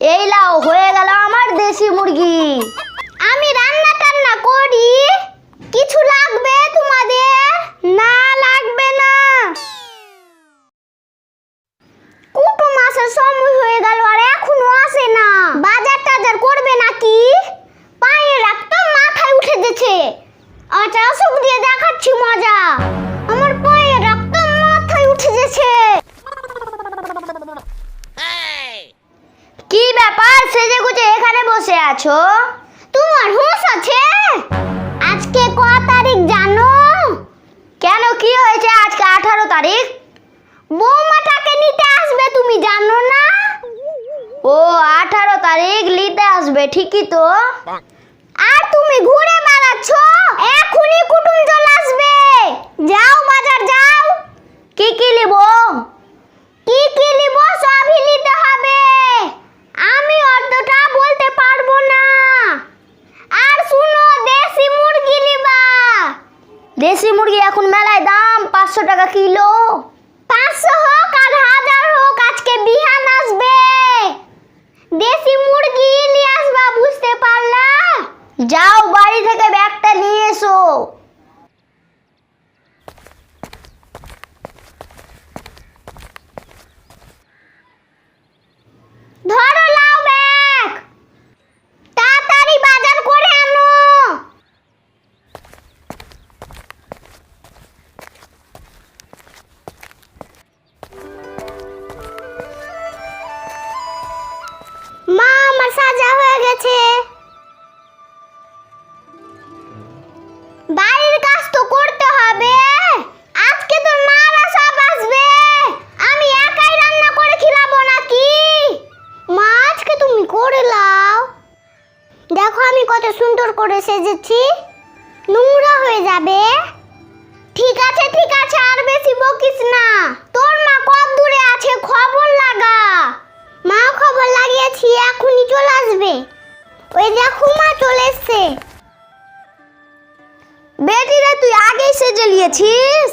এই লাও হয়ে গেল আমার দেশি মুরগি। তোমার হুঁশ আছে? আজকে ক তারিখ জানো? কেন কি হয়েছে আজকে আঠারো তারিখ? বৌমাটাকে নিতে আসবে তুমি জানো না? ও, আঠারো তারিখ নিতে আসবে, ঠিকই তো। আর তুমি ঘুরে বেড়াচ্ছ? এখনই চলে আসবে। যাও বাজার, যাও। কি কি নিব? কি কি নিব সবই নিতে হবে। আমি অতটা বলতে পারব না। আর শুনো, দেশি মুরগি নিবা। দেশি মুরগি এখন মেলায় দাম পাঁচশো টাকা কিলো। পাঁচশো হোক আর হাজার হোক, আজকে বিহান আসবে। দেশি মুরগি নিয়ে আসবা, বুঝতে পারলা? যাও, বাড়ি থেকে ব্যাগটা নিয়ে এসো। ধরো সেজেছি নোংরা হয়ে যাবে। ঠিক আছে ঠিক আছে, আর বেশি বকিস না। তোর মা কত দূরে আছে খবর লাগা। মা খবর লাগিয়েছি, এখনই চলে আসবে। ওই দেখো মা চলে এসছে। বেটি রে, তুই আগেই সেজে নিয়েছিস?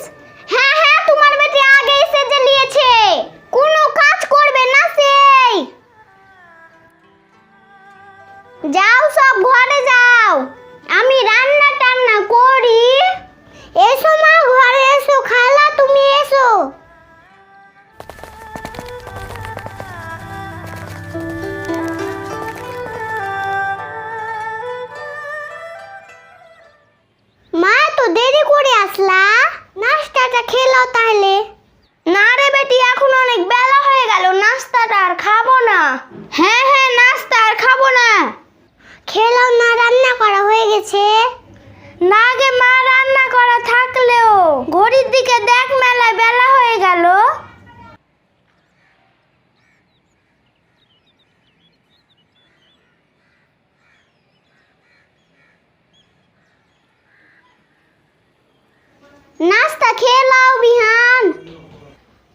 নাস্তা খেয়ে লাও বিহান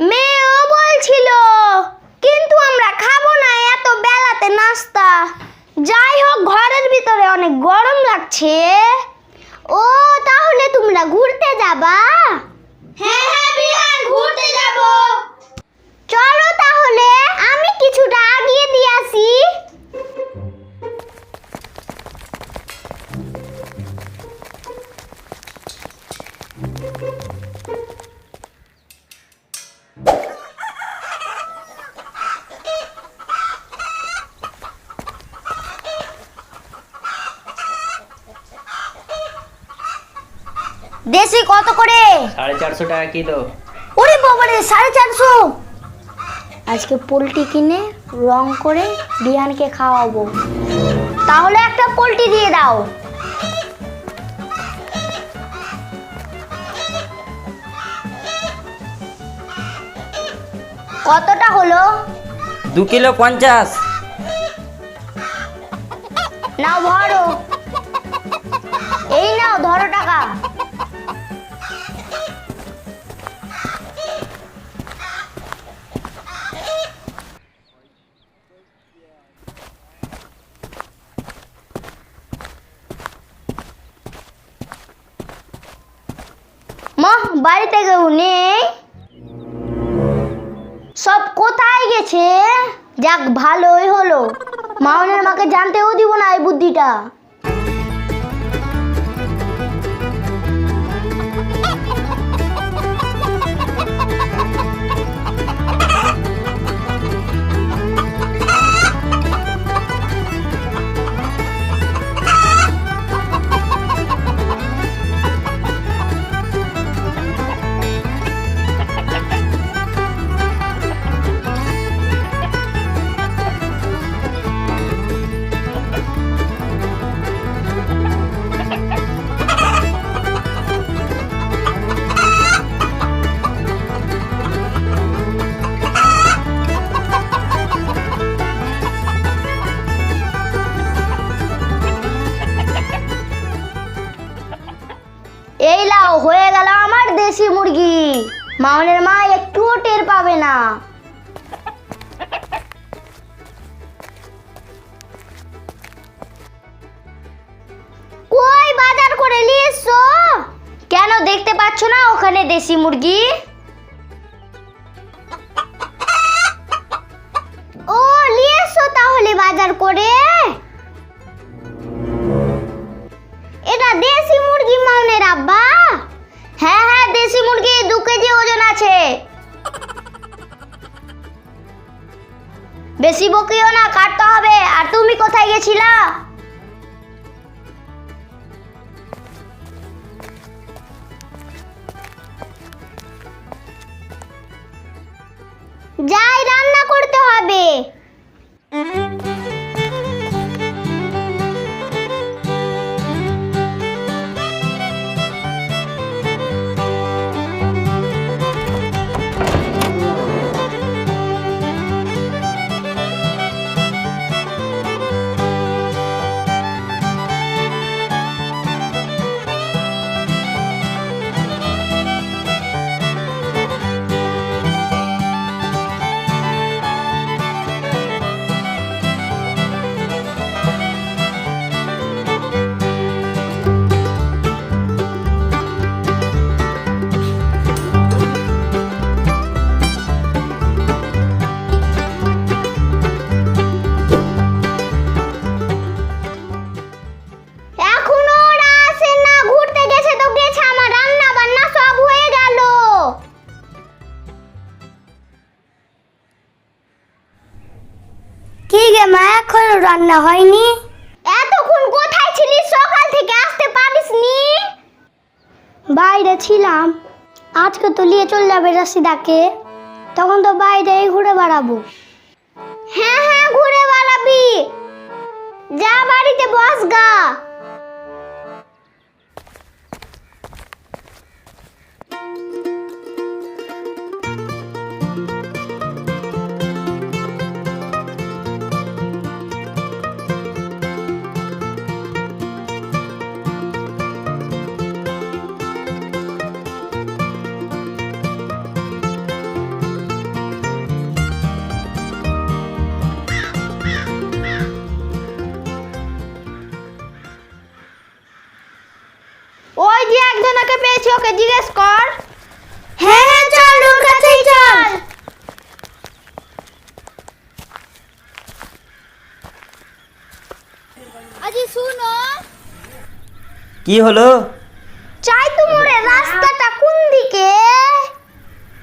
মেয়েও বলছিল, কিন্তু আমরা খাব না এত বেলাতে নাস্তা। যাই হোক, ঘরের ভিতরে অনেক গরম লাগছে। ও, তাহলে তোমরা ঘুরতে যাবা? হ্যাঁ দেশি কত করে? সাড়ে চারশো টাকা কিলো। ওরে বাবারে সাড়ে চারশো? আজকে পোলট্রি কিনে রং করে বিহানকে খাওয়াবো। তাহলে একটা পোলট্রি দিয়ে দাও। কতটা হলো? দু কিলো পঞ্চাশ। নাও ধরো। এই নাও ধরো দিয়েছে যাক ভালোই হলো। মাউনের মাকে জানতেও দিব না এই বুদ্ধিটা। পাচ্ছ না ওখানে দেশি মুরগি? রান্না হয়নি? এতক্ষণ কোথায় ছিলি সকাল থেকে আসতে পারিস নি বাইরে ছিলাম। আজকে তো নিয়ে চল যাবে রাশিদাকে। তখন তো বাইরে ঘুরে বেড়াবো। হ্যাঁ হ্যাঁ ঘুরে বেড়াবি। যা বাড়িতে বস গা। আজি কি হলো? চাই রাস্তাটা কোন দিকে?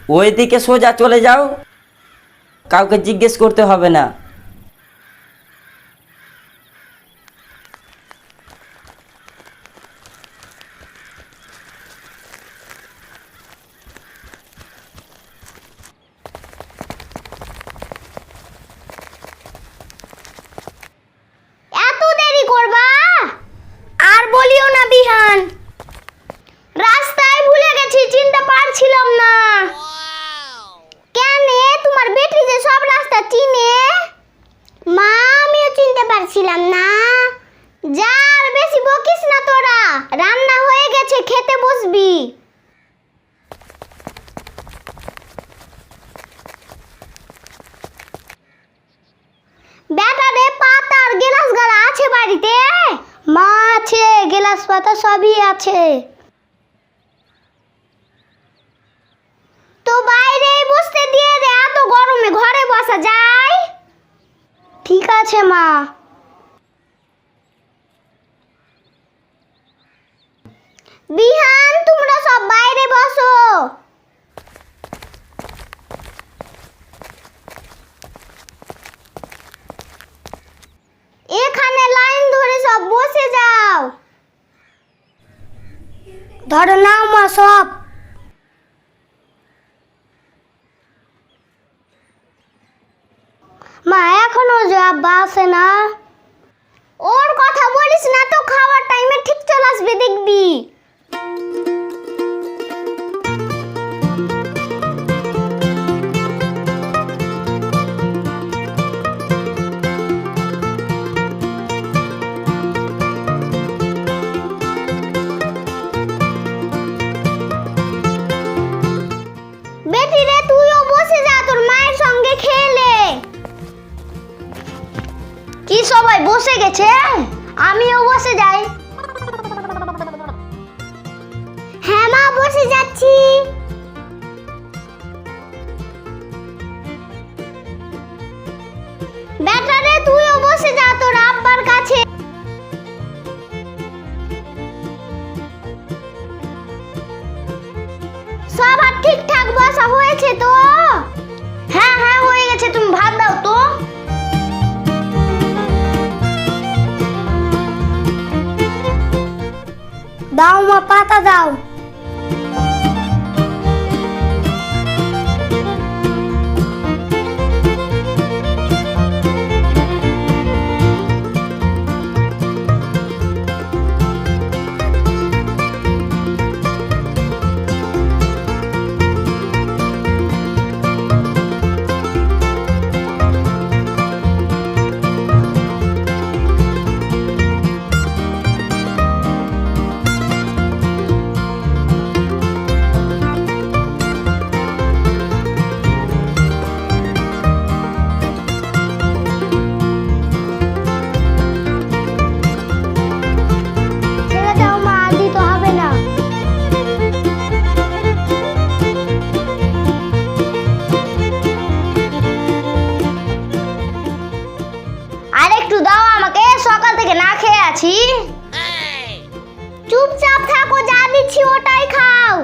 ওই দিকে সোজা চলে যাও। কাউকে জিজ্ঞেস করতে হবে না। তো বাইরে বসতে দিয়ে দে, এত গরমে ঘরে বসা যায়? ঠিক আছে, মা। বিহান, তোমরা সব বাইরে বসো। এখানে লাইন ধরে সব বসে যাও। ধরো নাও মা সব। আব্বা ওর কথা বলিস না তো খাওয়ার টাইমে ঠিক চলে আসবে দেখবি। সবাই বসে গেছে আমিও বসে যাই। হ্যাঁ মা, বসে যাচ্ছি। বেটা রে, তুইও বসে যা, তোর আব্বার কাছে। সবার ঠিকঠাক বসা হয়েছে তো দাও মা পাতা দাও চুপচাপ থাকো যা দিচ্ছি ওটাই খাও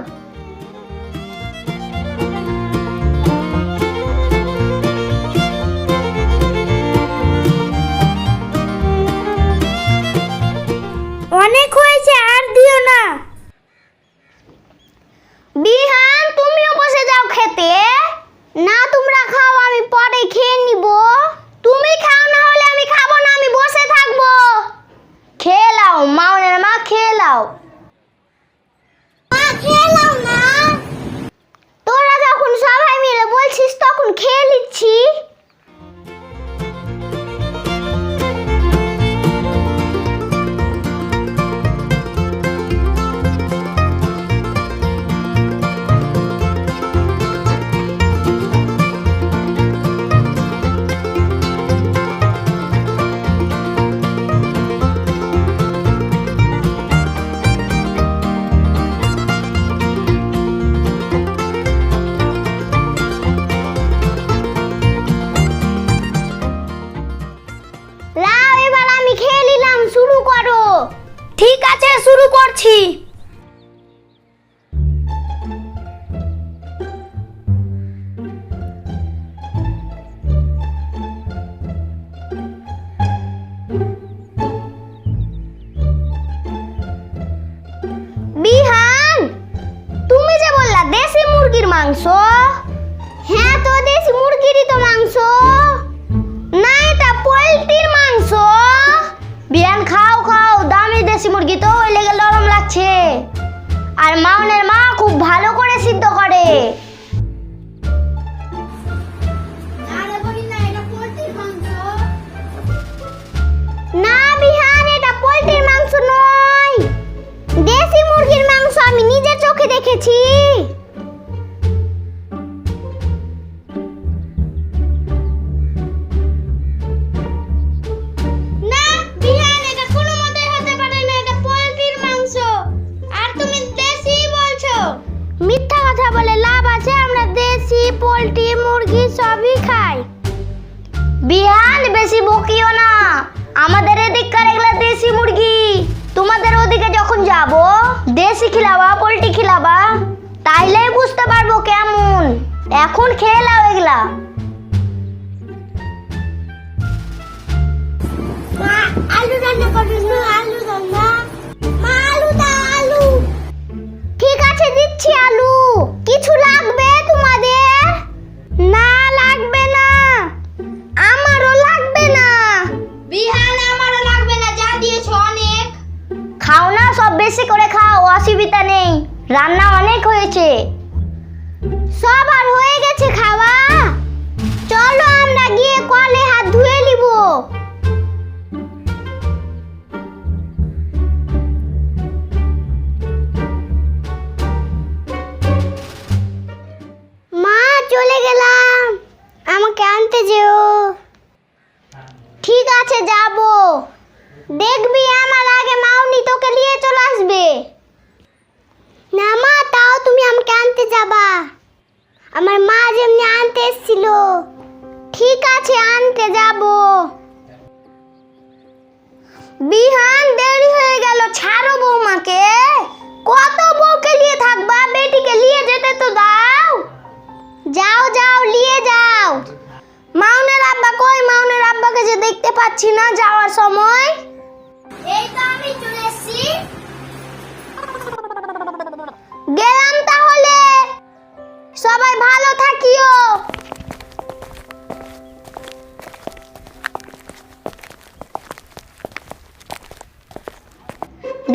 শুরু মাউনের মা খুব ভালো করে সিদ্ধ করে। না বিহান, এটা পোলট্রির মাংস নয়। দেশি মুরগির মাংস আমি নিজের চোখে দেখেছি। মুরগি। তোমাদের ওদিকে যখন যাব, দেশি খিলাবা, পোলট্রি খিলাবা, তাইলেই বুঝতে পারব কেমন। এখন খেয়ে লাও এগুলা। আলু রান্না করিস আলু রান্না। দেখবি, আমার আগে মাউনি তোকে নিয়ে চলে আসবে। না মা, তাও তুমি আমাকে আনতে যাবা। আমার মা যেমনি আনতে এসেছিল, ঠিক আছে, আনতে যাব। বিহান, দেরি হয়ে গেল, ছাড়ো বৌমাকে। কত বউকে নিয়ে থাকবা? বেটিকে নিয়ে যেতে তো দাও। যাও যাও, নিয়ে যাও। মাউনের আব্বা কই? মাউনের আব্বাকে যে দেখতে পাচ্ছি না যাওয়ার সময়। গেলাম তাহলে। সবাই ভালো থাকিও।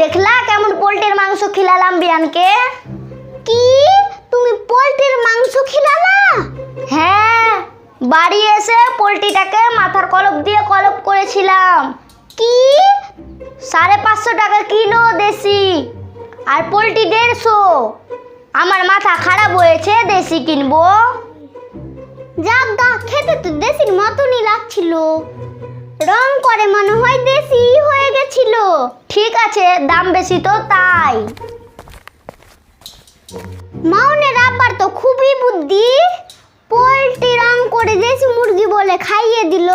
দেখলা কেমন পোল্ট্রির মাংস খিলালাম বিয়ানকে? কি? তুমি পোল্ট্রির মাংস খিলালা? হ্যাঁ বাড়ি এসে পোল্ট্রিটাকে মাথার কলপ দিয়ে কলপ করেছিলাম। কি? সাড়ে পাঁচশো টাকা কিলো দেশি। আর পোল্ট্রি দেড়শো। আমার মাথা খারাপ হয়েছে, দেশি কিনবো। যাক গা, খেতে তো দেশির মতনই লাগছিল। রং করে মনে হয় দেশি হয়ে গেছিল। ঠিক আছে, দাম বেশি তো তাই। মাউনের আব্বার তো খুবই বুদ্ধি। পোলট্রি রং করে দেশি মুরগি বলে খাইয়ে দিল।